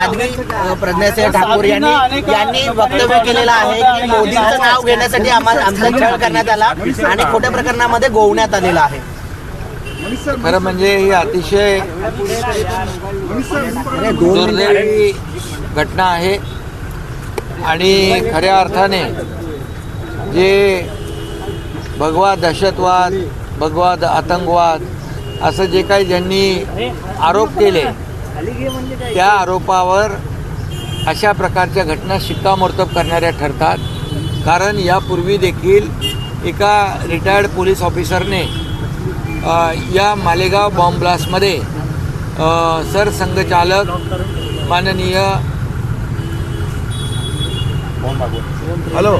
साध्वी प्रज्ञासिंह ठाकूर यांनी यांनी वक्तव्य केलेलं आहे की मोदींचं नाव घेण्यासाठी आम्हाला आमचा छळ करण्यात आला आणि खोट्या प्रकरणामध्ये गोवण्यात आलेला आहे. खरं म्हणजे ही अतिशय दुर्दैवी घटना आहे आणि खऱ्या अर्थाने जे भगवा दहशतवाद भगवा आतंकवाद असं जे काही ज्यांनी आरोप केले त्या आरोपावर अशा प्रकारच्या घटना शिक्कामोर्तब करणाऱ्या ठरतात. कारण यापूर्वी देखील एका रिटायर्ड पोलीस ऑफिसरने या मालेगाव बॉम्ब ब्लास्टमध्ये अ, सरसंघचालक माननीय हॅलो.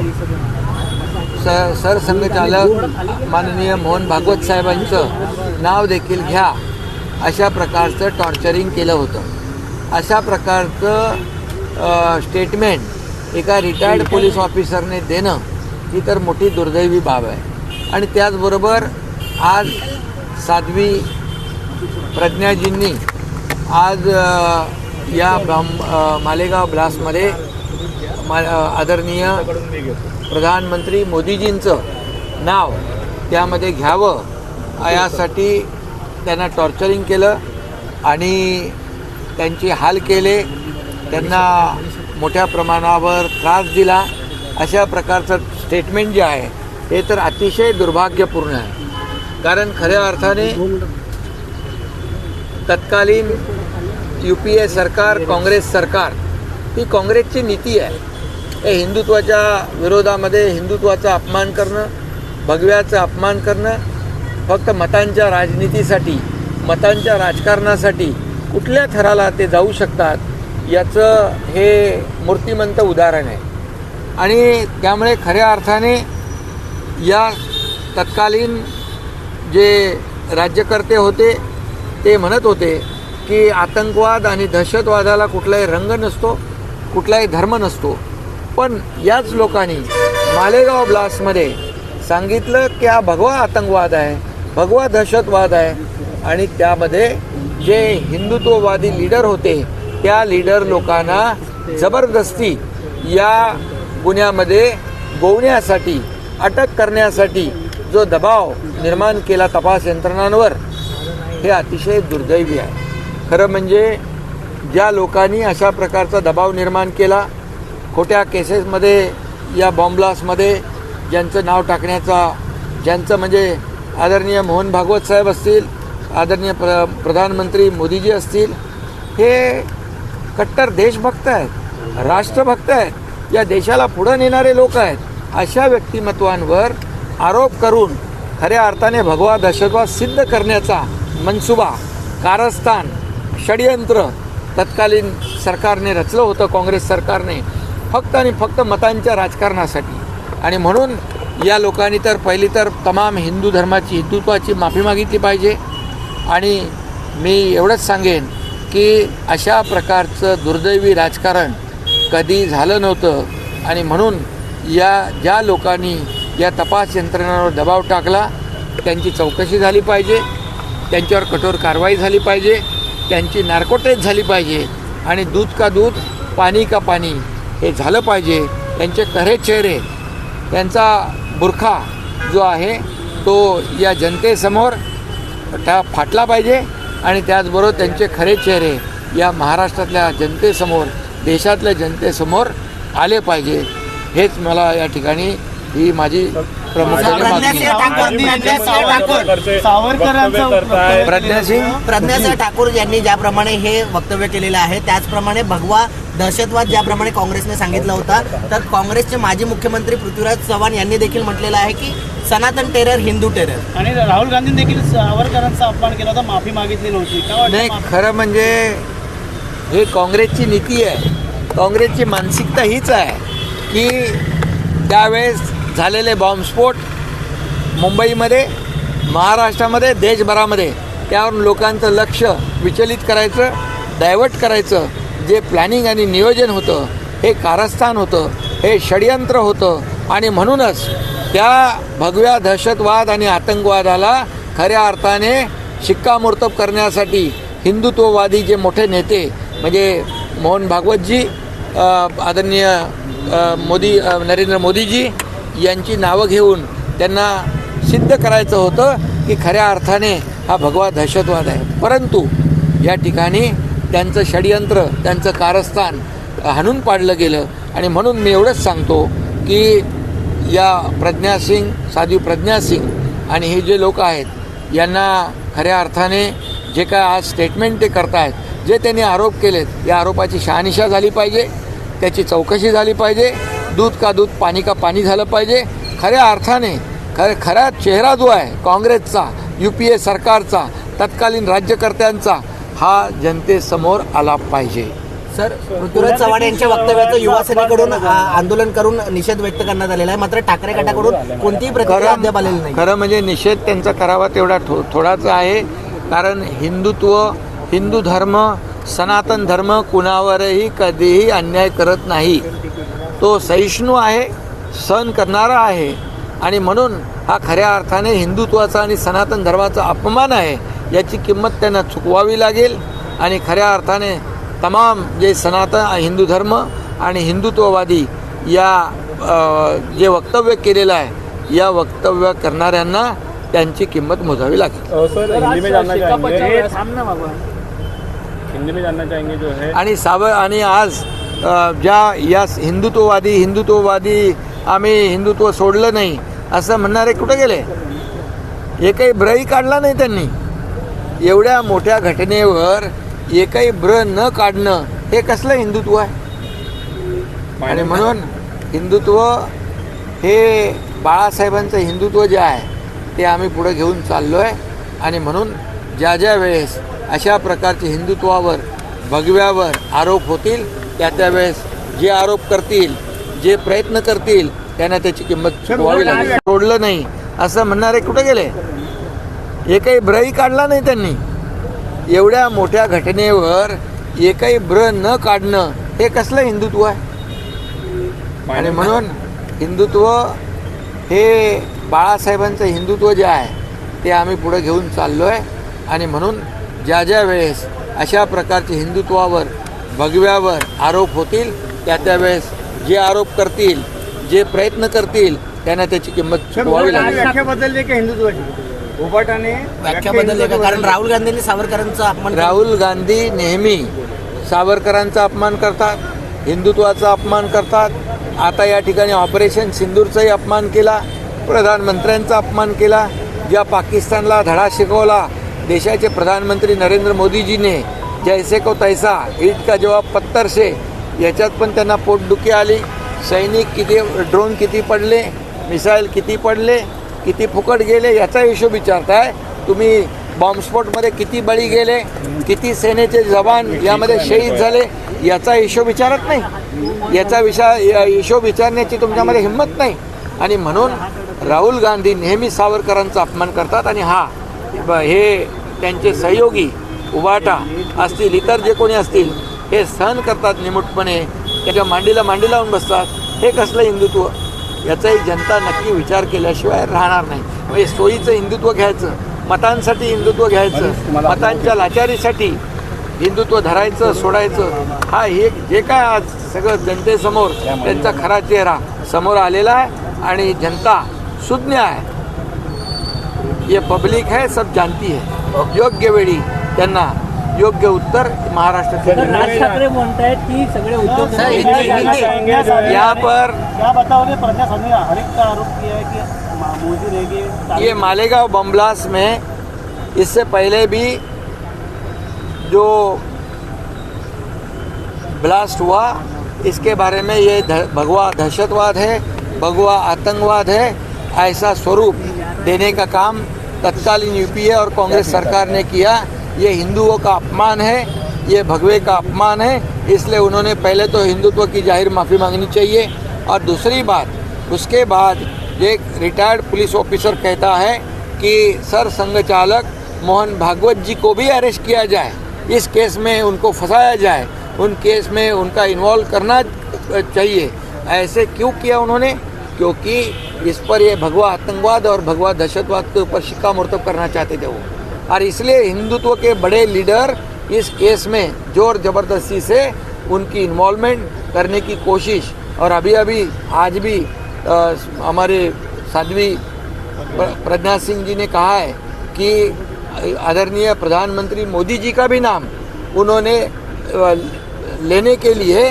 स सरसंघचालक माननीय मोहन भागवत साहेबांचं नाव देखील घ्या. अशा प्रकारचं टॉर्चरिंग केलं होतं. अशा प्रकारचं स्टेटमेंट एका रिटायर्ड पोलीस ऑफिसरने देणं ही तर मोठी दुर्दैवी बाब आहे. आणि त्याचबरोबर आज साध्वी प्रज्ञाजींनी आज या अ, मालेगाव ब्लास्टमध्ये मा आदरणीय प्रधानमंत्री मोदीजींचं नाव त्यामध्ये घ्यावं यासाठी त्यांना टॉर्चरिंग केलं आणि त्यांचे हाल केले. त्यांना मोठ्या प्रमाणावर त्रास दिला. अशा प्रकारचं स्टेटमेंट जे आहे हे तर अतिशय दुर्भाग्यपूर्ण आहे. कारण खऱ्या अर्थाने तत्कालीन यू पी ए सरकार काँग्रेस सरकार ही काँग्रेसची नीती आहे. हे हिंदुत्वाच्या विरोधामध्ये हिंदुत्वाचा अपमान करणं भगव्याचं अपमान करणं फक्त मतांच्या राजनीतीसाठी मतांच्या राजकारणासाठी कुठल्या थराला ते जाऊ शकतात याचं हे मूर्तिमंत उदाहरण आहे. आणि त्यामुळे खऱ्या अर्थाने या तत्कालीन जे राज्यकर्ते होते ते म्हणत होते की आतंकवाद आणि दहशतवादाला कुठलाही रंग नसतो कुठलाही धर्म नसतो. पण याच लोकांनी मालेगाव ब्लास्टमध्ये सांगितलं की हा भगवा आतंकवाद आहे. भगवा दहशतवाद आहे. आणि त्यामध्ये जे हिंदुत्ववादी लीडर होते त्या लीडर लोकांना जबरदस्ती या गुन्ह्यामध्ये गोवण्यासाठी अटक करण्यासाठी जो दबाव निर्माण केला तपास यंत्रणांवर हे अतिशय दुर्दैवी आहे. खरं म्हणजे ज्या लोकांनी अशा प्रकारचा दबाव निर्माण केला खोट्या केसेसमध्ये या बॉम्बलासमध्ये ज्यांचं नाव टाकण्याचा ज्यांचं म्हणजे आदरणीय मोहन भागवत साहेब असतील आदरणीय प्र प्रधानमंत्री मोदीजी असतील हे कट्टर देशभक्त आहेत राष्ट्रभक्त आहेत या देशाला पुढं नेणारे लोक आहेत अशा व्यक्तिमत्वांवर आरोप करून खऱ्या अर्थाने भगवा दहशतवाद सिद्ध करण्याचा मनसुबा कारस्थान षडयंत्र तत्कालीन सरकारने रचलं होतं काँग्रेस सरकारने फक्त आणि फक्त मतांच्या राजकारणासाठी. आणि म्हणून या लोकांनी तर पहिली तर तमाम हिंदू धर्माची हिंदुत्वाची माफी मागितली पाहिजे. आणि मी एवढंच सांगेन की अशा प्रकारचं दुर्दैवी राजकारण कधी झालं नव्हतं. आणि म्हणून या ज्या लोकांनी या तपास यंत्रणांवर दबाव टाकला त्यांची चौकशी झाली पाहिजे. त्यांच्यावर कठोर कारवाई झाली पाहिजे. त्यांची नार्कोटेज झाली पाहिजे. आणि दूध का दूध पाणी का पाणी हे झालं पाहिजे. त्यांचे खरे चेहरे त्यांचा बुरखा जो आहे तो या जनतेसमोर त्या फाटला पाहिजे आणि त्याचबरोबर त्यांचे खरे चेहरे या महाराष्ट्रातल्या जनतेसमोर देशातल्या जनतेसमोर आले पाहिजे. हेच मला या ठिकाणी ही माझी प्रज्ञासिंह. ठाकूर यांनी ज्याप्रमाणे हे वक्तव्य केलेलं आहे त्याचप्रमाणे भगवा दहशतवाद ज्याप्रमाणे काँग्रेसने सांगितलं होता तर काँग्रेसचे माजी मुख्यमंत्री पृथ्वीराज चव्हाण यांनी देखील म्हटलेलं आहे की सनातन टेरर हिंदू टेरर. आणि राहुल गांधींनी देखील सावरकरांचा अपमान केला होता माफी मागितली नव्हती. नाही खरं म्हणजे हे काँग्रेसची नीती आहे. काँग्रेसची मानसिकता हीच आहे की त्यावेळेस झालेले बॉम्बस्फोट मुंबईमध्ये महाराष्ट्रामध्ये देशभरामध्ये. त्यावरून लोकांचं लक्ष विचलित करायचं डायव्हर्ट करायचं. जे प्लॅनिंग आणि नियोजन होतं हे कारस्थान होतं हे षडयंत्र होतं. आणि म्हणूनच त्या भगव्या दहशतवाद आणि आतंकवादाला खऱ्या अर्थाने शिक्कामोर्तब करण्यासाठी हिंदुत्ववादी जे मोठे नेते म्हणजे मोहन भागवतजी आदरणीय मोदी नरेंद्र मोदीजी यांची नावं घेऊन त्यांना सिद्ध करायचं होतं की खऱ्या अर्थाने हा भगवा दहशतवाद आहे. परंतु या ठिकाणी त्यांचं षडयंत्र त्यांचं कारस्थान हाणून पाडलं गेलं. आणि म्हणून मी एवढंच सांगतो की या प्रज्ञा सिंग प्रज्ञासिंग प्रज्ञा सिंग आणि हे जे लोक आहेत यांना खऱ्या अर्थाने जे काय आज स्टेटमेंट ते करतायत जे त्यांनी आरोप केलेत या आरोपाची शहानिशा झाली पाहिजे त्याची चौकशी झाली पाहिजे दूध का दूध पाणी का पाणी झालं पाहिजे. खऱ्या अर्थाने खर खरा चेहरा जो आहे काँग्रेसचा यू पी ए सरकारचा तत्कालीन राज्यकर्त्यांचा हा जनतेसमोर आला पाहिजे. सर पृथ्वीराज चव्हाण यांच्या वक्तव्याचं युवा सेनेकडून आंदोलन करून निषेध व्यक्त करण्यात आलेला आहे. मात्र ठाकरे गटाकडून कोणतीही प्रतिक्रिया अद्याप आलेली नाही. खरं म्हणजे निषेध त्यांचा करावा तेवढा थो थोडाच आहे. कारण हिंदुत्व हिंदू धर्म सनातन धर्म कुणावरही कधीही अन्याय करत नाही. तो सहिष्णू आहे सहन करणारा आहे आणि म्हणून हा खऱ्या अर्थाने हिंदुत्वाचा आणि सनातन धर्माचा अपमान आहे याची किंमत त्यांना चुकवावी लागेल आणि खऱ्या अर्थाने तमाम जे सनातन हिंदू धर्म आणि हिंदुत्ववादी या जे वक्तव्य केलेलं आहे या वक्तव्य करणाऱ्यांना त्यांची किंमत मोजावी लागेल. सर हिंदी में जानना चाहेंगे जो है। आणि साव आणि आज अ, ज्या या हिंदुत्ववादी हिंदुत्ववादी आम्ही हिंदुत्व सोडलं नाही असं म्हणणारे कुठे गेले? एकही ब्रही काढला नाही त्यांनी. एवढ्या मोठ्या घटनेवर एकही ब्र न काढणं हे कसलं हिंदुत्व आहे? आणि म्हणून हिंदुत्व हे बाळासाहेबांचं हिंदुत्व जे आहे ते आम्ही पुढे घेऊन चाललो आहे आणि म्हणून ज्या ज्या वेळेस अशा प्रकारचे हिंदुत्वावर भगव्यावर आरोप होतील. त्या त्यावेळेस जे आरोप करतील जे प्रयत्न करतील त्यांना त्याची किंमत चुकवावी लागेल. सोडलं नाही. असं म्हणणारे कुठे गेले? एकही ब्रही काढला नाही त्यांनी. एवढ्या मोठ्या घटनेवर एकही ब्र न काढणं हे कसलं हिंदुत्व आहे? आणि म्हणून हिंदुत्व हे बाळासाहेबांचं हिंदुत्व जे आहे ते आम्ही पुढे घेऊन चाललो आहे आणि म्हणून ज्या ज्या वेळेस अशा प्रकारचे हिंदुत्वावर भगव्यावर आरोप होतील त्या त्या वेळेस जे आरोप करतील जे प्रयत्न करतील त्यांना त्याची किंमत चुकवावी लागेल. व्याख्या बदलली का हिंदुत्वाची? उभाटाने व्याख्या बदलली का? कारण राहुल गांधींनी सावरकरांचा अपमान केला. राहुल गांधी नेहमी सावरकरांचा अपमान करतात हिंदुत्वाचा अपमान करतात. आता या ठिकाणी ऑपरेशन सिंदूरचाही अपमान केला प्रधानमंत्र्यांचा अपमान केला ज्या पाकिस्तानला धडा शिकवला देशाचे प्रधानमंत्री नरेंद्र मोदीजीने जैसे को तैसा ईद का जवाब पत्तर से याच्यात पण त्यांना पोटदुखी आली. सैनिक किती ड्रोन किती पडले मिसाईल किती पडले किती फुकट गेले याचा हिशोब विचारताय. तुम्ही बॉम्बस्फोटमध्ये किती बळी गेले किती सेनेचे जवान यामध्ये शहीद झाले याचा हिशोब विचारत नाही. याचा विषा या हिशोब विचारण्याची तुमच्यामध्ये हिंमत नाही. आणि म्हणून राहुल गांधी नेहमी सावरकरांचा अपमान करतात. आणि हा ब- हे त्यांचे सहयोगी उभाटा असतील इतर जे कोणी असतील हे सहन करतात निमूटपणे. त्याच्या मांडीला मांडी लावून बसतात. हे कसलं हिंदुत्व? याचाही जनता नक्की विचार केल्याशिवाय राहणार नाही. म्हणजे सोयीचं हिंदुत्व घ्यायचं मतांसाठी हिंदुत्व घ्यायचं मतांच्या लाचारीसाठी हिंदुत्व धरायचं सोडायचं हा हे जे काय आज सगळं जनतेसमोर त्यांचा खरा चेहरा समोर आलेला आहे आणि जनता सुज्ञ आहे. ये पब्लिक है सब जानती है. योग्य वेळी त्यांना योग्य उत्तर महाराष्ट्राचे राज ठाकरे म्हणतायत की सगळे उद्योग सर, हिंदी- हिंदी. यहाँ पर क्या बताओगे प्रज्ञा सिंह हर एक का आरोप किया है कि मोदी रहेगी ये मालेगांव बम ब्लास्ट में इससे पहले भी जो ब्लास्ट हुआ इसके बारे में ये भगवा दहशतवाद है भगवा आतंकवाद है ऐसा स्वरूप देने का काम तत्कालीन यूपीए और कांग्रेस सरकार ने किया। ये हिंदुओं का अपमान है, ये भगवे का अपमान है। इसलिए उन्होंने पहले तो हिंदुत्व की ज़ाहिर माफ़ी मांगनी चाहिए। और दूसरी बात, उसके बाद एक रिटायर्ड पुलिस ऑफिसर कहता है कि, सर संघ चालक मोहन भागवत जी को भी अरेस्ट किया जाए। इस केस में उनको फंसाया जाए। उन केस में उनका इन्वॉल्व करना चाहिए। ऐसे क्यों किया उन्होंने? क्योंकि इस पर ये भगवा आतंकवाद और भगवा दहशतवाद के ऊपर शिक्कामोर्तब करना चाहते थे वो। और इसलिए हिंदुत्व के बड़े लीडर इस केस में ज़ोर ज़बरदस्ती से उनकी इन्वॉल्वमेंट करने की कोशिश और अभी अभी आज भी हमारे साध्वी प्रज्ञा सिंह जी ने कहा है कि आदरणीय प्रधानमंत्री मोदी जी का भी नाम उन्होंने लेने के लिए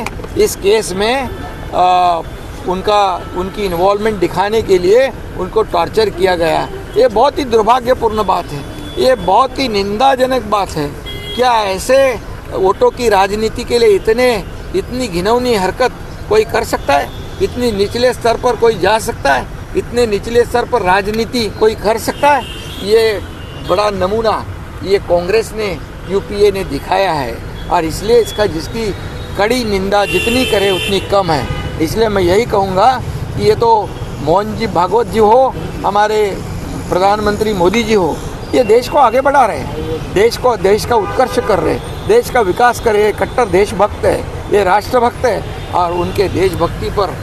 इस केस में अ, उनका, उनकी इन्वॉल्वमेंट दिखाने के लिए उनको टॉर्चर किया गया। ये बहुत ही दुर्भाग्यपूर्ण बात है। ये बहुत ही निंदाजनक बात है। क्या ऐसे वोटों की राजनीति के लिए इतने, इतनी घिनौनी हरकत कोई कर सकता है? इतनी निचले स्तर पर कोई जा सकता है? इतने निचले स्तर पर राजनीति कोई कर सकता है? ये बड़ा नमूना ये कांग्रेस ने, यूपीए ने दिखाया है। और इसलिए इसका जिसकी कड़ी निंदा जितनी करे उतनी कम है। इसलिए मैं यही कहूँगा कि ये तो मोहन जी भागवत जी हो, हमारे प्रधानमंत्री मोदी जी हो, ये देश को आगे बढ़ा रहे हैं। देश को, देश का उत्कर्ष कर रहे हैं। देश का विकास कर रहे कट्टर देशभक्त है। ये राष्ट्रभक्त है। और उनके देशभक्ति पर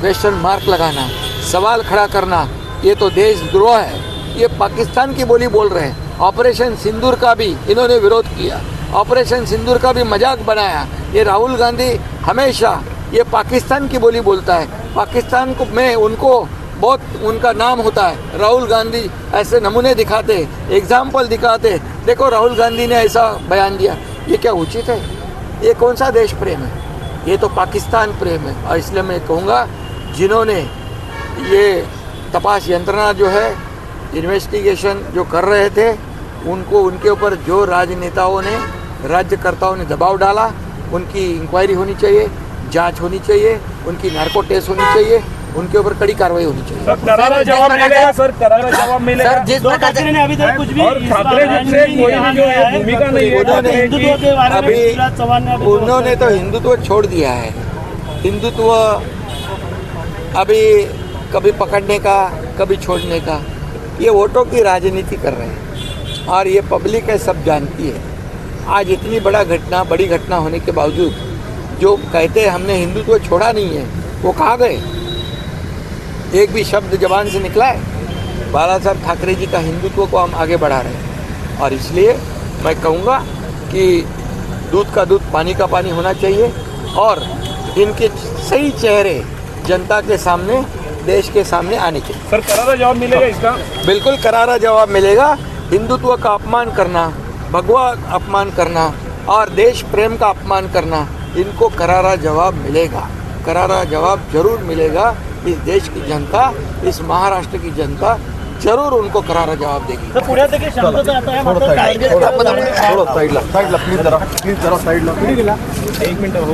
क्वेश्चन मार्क लगाना, सवाल खड़ा करना, ये तो देशद्रोह है। ये पाकिस्तान की बोली बोल रहे हैं। ऑपरेशन सिंदूर का भी इन्होंने विरोध किया। ऑपरेशन सिंदूर का भी मज़ाक बनाया। ये राहुल गांधी हमेशा ये पाकिस्तान की बोली बोलता है। पाकिस्तान को में उनको बहुत उनका नाम होता है। राहुल गांधी ऐसे नमूने दिखाते एग्ज़ाम्पल दिखाते। देखो राहुल गांधी ने ऐसा बयान दिया। ये क्या उचित है? ये कौन सा देश प्रेम है? ये तो पाकिस्तान प्रेम है। और इसलिए मैं कहूँगा, जिन्होंने ये तपास यंत्रणा जो है इन्वेस्टिगेशन जो कर रहे थे, उनको, उनके ऊपर जो राजनेताओं ने, राज्यकर्ताओं ने दबाव डाला, उनकी इंक्वायरी होनी चाहिए। जाँच होनी चाहिए उनकी नार्को टेस्ट होनी चाहिए उनके ऊपर कड़ी कार्रवाई होनी चाहिए। सर करारा जवाब मिलेगा सर करारा जवाब मिलेगा। सर जिस प्रकार से अभी तक कुछ भी और ठाकरे जी में से नहीं कोई भी जो है। भूमिका नहीं है उन्होंने हिंदुत्व के बारे में अभी उन्होंने तो हिंदुत्व छोड़ दिया है। हिंदुत्व अभी कभी पकड़ने का कभी छोड़ने का ये वोटों की राजनीति कर रहे हैं। और ये पब्लिक है सब जानती है। आज इतनी बड़ा घटना बड़ी घटना होने के बावजूद जो कहते हैं हमने हिंदुत्व छोड़ा नहीं है वो कहाँ गए? एक भी शब्द जबान से निकला है? बाला साहब ठाकरे जी का हिंदुत्व को हम आगे बढ़ा रहे हैं। और इसलिए मैं कहूँगा कि दूध का दूध पानी का पानी होना चाहिए और इनके सही चेहरे जनता के सामने देश के सामने आने चाहिए। सर करारा जवाब मिलेगा इसका? बिल्कुल करारा जवाब मिलेगा। हिंदुत्व का अपमान करना भगवा अपमान करना और देश प्रेम का अपमान करना इनको करारा जवाब मिलेगा। करारा जवाब ज़रूर मिलेगा। इस देश की जनता इस महाराष्ट्र की जनता ज़रूर उनको करारा जवाब देगी। साईडला प्लीज़ जरा साईडला एक मिनिट हो।